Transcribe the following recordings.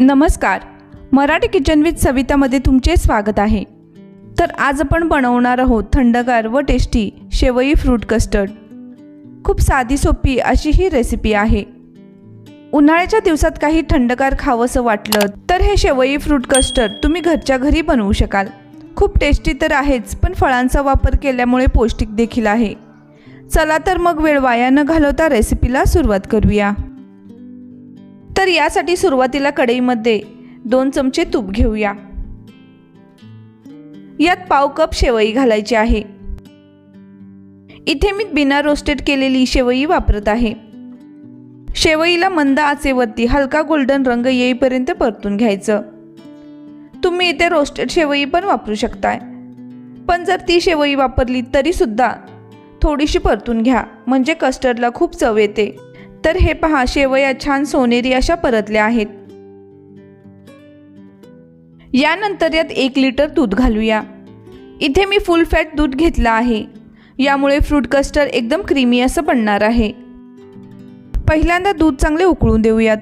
नमस्कार. Marathi kitchen with सवितामध्ये तुमचे स्वागत आहे. तर आज आपण बनवणार आहोत थंडगार व टेस्टी शेवई फ्रूट कस्टर्ड. खूप साधी सोपी अशी ही रेसिपी आहे. उन्हाळ्याच्या दिवसात काही थंडगार खावंसं वाटलं तर हे शेवई फ्रूट कस्टर्ड तुम्ही घरच्या घरी बनवू शकाल. खूप टेस्टी तर आहेच पण फळांचा वापर केल्यामुळे पौष्टिक देखील आहे. चला तर मग वेळ वाया न घालवता रेसिपीला सुरुवात करूया. तर यासाठी सुरुवातीला कढईमध्ये दोन चमचे तूप घेऊया. यात पाव कप शेवई घालायची आहे. इथे मी बिना रोस्टेड केलेली शेवई वापरत आहे. शेवईला मंद आचेवरती हलका गोल्डन रंग येईपर्यंत परतून घ्यायचं. तुम्ही इथे रोस्टेड शेवई पण वापरू शकताय. पण जर ती शेवई वापरली तरीसुद्धा थोडीशी परतून घ्या म्हणजे कस्टर्डला खूप चव येते. तर हे पहा शेवया छान सोनेरी अशा परतल्या आहेत. यानंतर यात एक लिटर दूध घालूया. इथे मी फुल फॅट दूध घेतलं आहे. यामुळे फ्रूट कस्टर्ड एकदम क्रीमी असं बनणार आहे. पहिल्यांदा दूध चांगले उकळून देऊयात.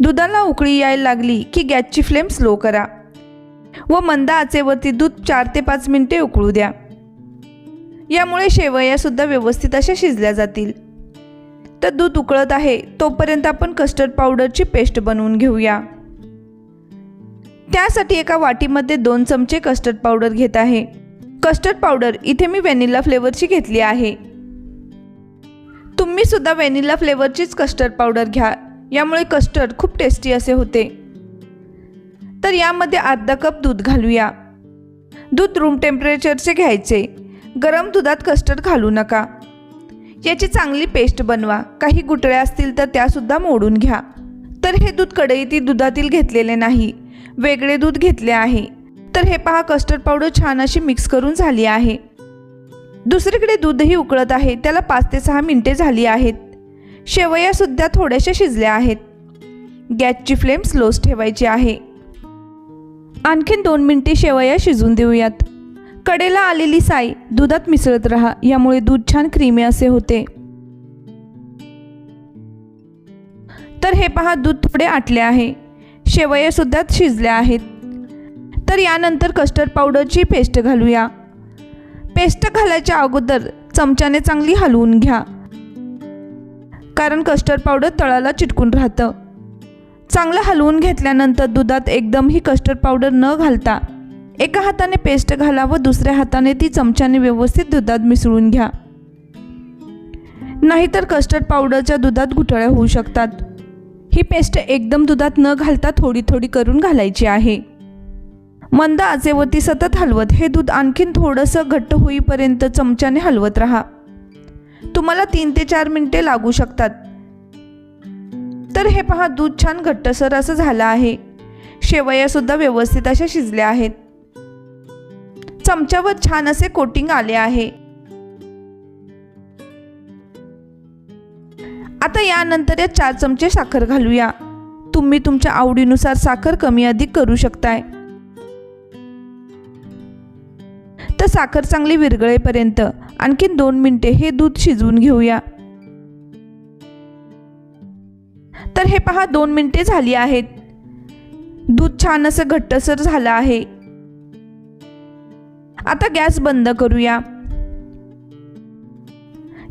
दुधाला उकळी यायला लागली की गॅसची फ्लेम स्लो करा. व मंद आचेवरती दूध चार ते पाच मिनिटे उकळू द्या. यामुळे शेवयासुद्धा व्यवस्थित अशा शिजल्या जातील. तर दूध उकळत आहे तोपर्यंत आपण कस्टर्ड पावडरची पेस्ट बनवून घेऊया. त्यासाठी एका वाटीमध्ये दोन चमचे कस्टर्ड पावडर घेत आहे. कस्टर्ड पावडर इथे मी व्हॅनिला फ्लेवरची घेतली आहे. तुम्ही सुद्धा व्हॅनिला फ्लेवरचीच कस्टर्ड पावडर घ्या यामुळे कस्टर्ड खूप टेस्टी असे होते. तर यामध्ये अर्धा कप दूध घालूया. दूध रूम टेम्परेचरचे घ्यायचे. गरम दुधात कस्टर्ड घालू नका. याची चांगली पेस्ट बनवा. काही गुटळ्या असतील तर त्यासुद्धा मोडून घ्या. तर हे दूध कढईतील दुधातील घेतलेले नाही. वेगळे दूध घेतले आहे. तर हे पहा कस्टर्ड पावडर छान अशी मिक्स करून झाली आहे. दुसरीकडे दूधही उकळत आहे. त्याला पाच ते सहा मिनिटे झाली आहेत. शेवयासुद्धा थोड्याशा शिजल्या आहेत. गॅसची फ्लेम स्लोच ठेवायची आहे. आणखीन दोन मिनिटे शेवया शिजून देऊयात. कडेला आलेली साई दुधात मिसळत राहा यामुळे दूध छान क्रीमी असे होते. तर हे पहा दूध थोडे आटले आहे. शेवया सुद्धा शिजल्या आहेत. तर यानंतर कस्टर्ड पावडरची पेस्ट घालूया. पेस्ट घालायच्या अगोदर चमच्याने चांगली हलवून घ्या. कारण कस्टर्ड पावडर तळाला चिटकून राहतं. चांगलं हलवून घेतल्यानंतर दुधात एकदमही कस्टर्ड पावडर न घालता एका हाताने पेस्ट घाला व दुसऱ्या हाताने ती चमच्याने व्यवस्थित दुधात मिसळून घ्या. नाहीतर कस्टर्ड पावडरच्या दुधात गुठळ्या होऊ शकतात. ही पेस्ट एकदम दुधात न घालता थोडी थोडी करून घालायची आहे. मंद आचेवरती सतत हलवत हे दूध आणखीन थोडंसं घट्ट होईपर्यंत चमच्याने हलवत राहा. तुम्हाला तीन ते चार मिनिटे लागू शकतात. तर हे पहा दूध छान घट्टसर असं झालं आहे. शेवयासुद्धा व्यवस्थित अशा शिजल्या आहेत. चमच्यावर छान असे कोटिंग आले आहे. आता यानंतर या चार चमचे साखर घालूया. तुम्ही तुमच्या आवडीनुसार साखर कमी अधिक करू शकताय. तर साखर चांगली विरगळेपर्यंत आणखीन दोन मिनिटे हे दूध शिजवून घेऊया. तर हे पहा दोन मिनिटे झाली आहेत. दूध छान असं घट्टसर झालं आहे. आता गॅस बंद करूया.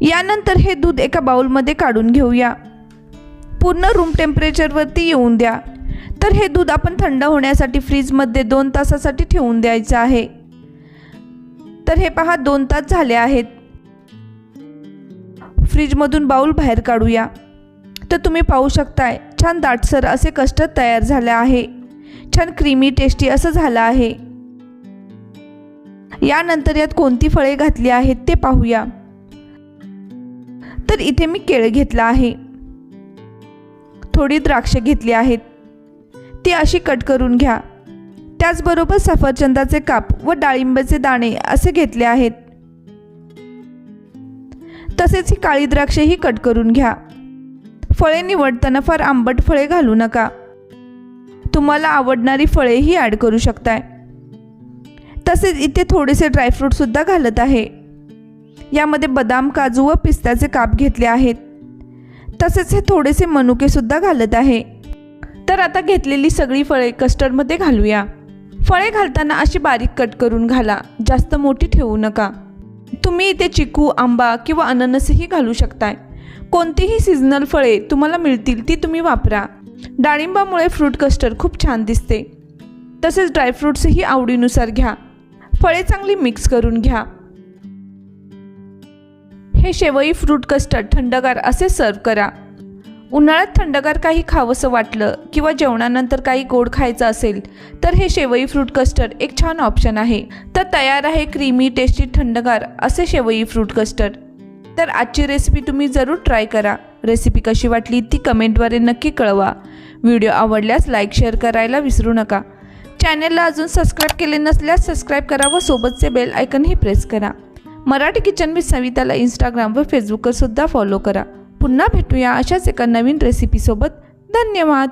यानंतर हे दूध एका बाउलमध्ये काढून घेऊया. पूर्ण रूम टेम्परेचरवरती येऊन द्या. तर हे दूध आपण थंड होण्यासाठी फ्रीजमध्ये दोन तासासाठी ठेवून द्यायचं आहे. तर हे पहा दोन तास झाले आहेत. फ्रीजमधून बाउल बाहेर काढूया. तर तुम्ही पाहू शकताय छान दाटसर असे कस्टर्ड तयार झाले आहे. छान क्रीमी टेस्टी असं झालं आहे. यानंतर यात कोणती फळे घातली आहेत ते पाहूया. तर इथे मी केळ घेतला आहे. थोडी द्राक्ष घेतली आहेत. ती अशी कट करून घ्या. त्याचबरोबर सफरचंदाचे काप व डाळिंबाचे दाणे असे घेतले आहेत. तसेच ही काळी द्राक्षेही कट करून घ्या. फळे निवडताना फार आंबट फळे घालू नका. तुम्हाला आवडणारी फळेही ॲड करू शकताय. तसेच इथे थोडेसे ड्रायफ्रूटसुद्धा घालत आहे. यामध्ये बदाम काजू व पिस्त्याचे काप घेतले आहेत. तसेच हे थोडेसे मनुकेसुद्धा घालत आहे. तर आता घेतलेली सगळी फळे कस्टर्डमध्ये घालूया. फळे घालताना अशी बारीक कट करून घाला. जास्त मोठी ठेवू नका. तुम्ही इथे चिकू आंबा किंवा अननसही घालू शकताय. कोणतीही सीझनल फळे तुम्हाला मिळतील ती तुम्ही वापरा. डाळिंबामुळे फ्रूट कस्टर्ड खूप छान दिसते. तसेच ड्रायफ्रूट्सही आवडीनुसार घ्या. फळे चांगली मिक्स करून घ्या. हे शेवई फ्रूट कस्टर्ड थंडगार असे सर्व करा. उन्हाळ्यात थंडगार काही खावंसं वाटलं किंवा जेवणानंतर काही गोड खायचं असेल तर हे शेवई फ्रूट कस्टर्ड एक छान ऑप्शन आहे. तर तयार आहे क्रीमी टेस्टी थंडगार असे शेवई फ्रूट कस्टर्ड. तर आजची रेसिपी तुम्ही जरूर ट्राय करा. रेसिपी कशी वाटली ती कमेंटद्वारे नक्की कळवा. व्हिडिओ आवडल्यास लाईक शेअर करायला विसरू नका. चॅनेलला अजून सबस्क्राईब केले नसल्यास सबस्क्राईब करा व सोबतचे बेल आयकनही प्रेस करा. मराठी किचन मी सविताला इंस्टाग्राम व फेसबुकवर सुद्धा फॉलो करा. पुन्हा भेटूया अशाच एका नवीन रेसिपीसोबत धन्यवाद!